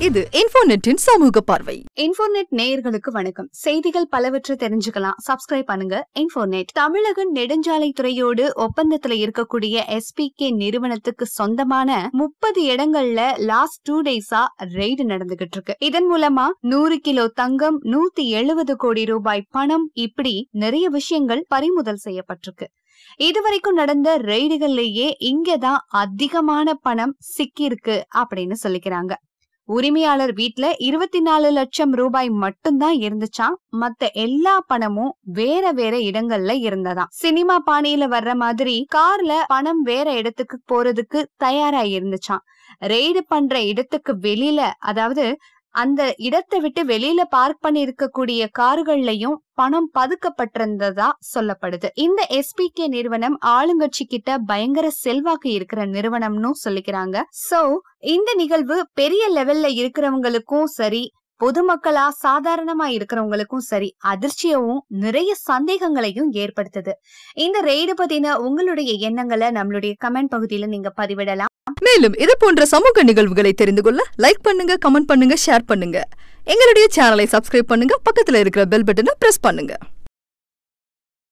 இது இன்ஃபோநெட்டின் சமூக பார்வை. இன்ஃபோநெட் நேயர்களுக்கு வணக்கம். செய்திகள் பலவற்றை தெரிஞ்சுக்கலாம். சப்ஸ்கிரைப் பண்ணுங்க. இன்ஃபோநெட் தமிழக நெடுஞ்சாலை துறையோடு ஒப்பந்தத்துல இருக்கக்கூடிய எஸ்பிகே நிறுவனத்துக்கு சொந்தமான முப்பது இடங்கள்ல லாஸ்ட் டூ டேஸா ரெய்டு நடந்துகிட்டு இருக்கு இதன் மூலமா நூறு கிலோ தங்கம் நூத்தி எழுபது கோடி ரூபாய் பணம் இப்படி நிறைய விஷயங்கள் பறிமுதல் செய்யப்பட்டிருக்கு. இதுவரைக்கும் நடந்த ரெய்டுகள்லயே இங்கதான் அதிகமான பணம் சிக்கியிருக்கு அப்படின்னு சொல்லிக்கிறாங்க. உரிமையாளர் வீட்ல இருபத்தி நாலு லட்சம் ரூபாய் மட்டும்தான் இருந்துச்சாம். மத்த எல்லா பணமும் வேற வேற இடங்கள்ல இருந்ததாம். சினிமா பாணியில வர்ற மாதிரி கார்ல பணம் வேற இடத்துக்கு போறதுக்கு தயாரா இருந்துச்சான் ரெய்டு பண்ற இடத்துக்கு வெளியில அதாவது அந்த இடத்தை விட்டு வெளியில பார்க் பண்ணி இருக்கக்கூடிய கார்கள்லயும் பணம் பதுக்கப்பட்டிருந்ததா சொல்லப்படுது. இந்த எஸ்பிகே நிறுவனம் ஆளுங்கட்சி கிட்ட பயங்கர செல்வாக்கு இருக்கிற நிறுவனம்னு சொல்லிக்கிறாங்க. சோ இந்த நிகழ்வு பெரிய லெவல்ல இருக்கிறவங்களுக்கும் சரி பொதுமக்களா சாதாரணமா இருக்கிறவங்களுக்கும் சரி அதிர்ச்சியவும் நிறைய சந்தேகங்களையும் ஏற்படுத்துது. இந்த ரெய்டு பத்தின உங்களுடைய எண்ணங்களை நம்மளுடைய கமெண்ட் பகுதியில நீங்க பதிவிடலாம். மேலும் இது போன்ற சமூக நிகழ்வுகளை தெரிந்து கொள்ள லைக் பண்ணுங்க கமெண்ட் பண்ணுங்க ஷேர் பண்ணுங்க. எங்களுடைய சேனலை சப்ஸ்கிரைப் பண்ணுங்க பக்கத்துல இருக்கிற பெல் பட்டனை பிரஸ் பண்ணுங்க.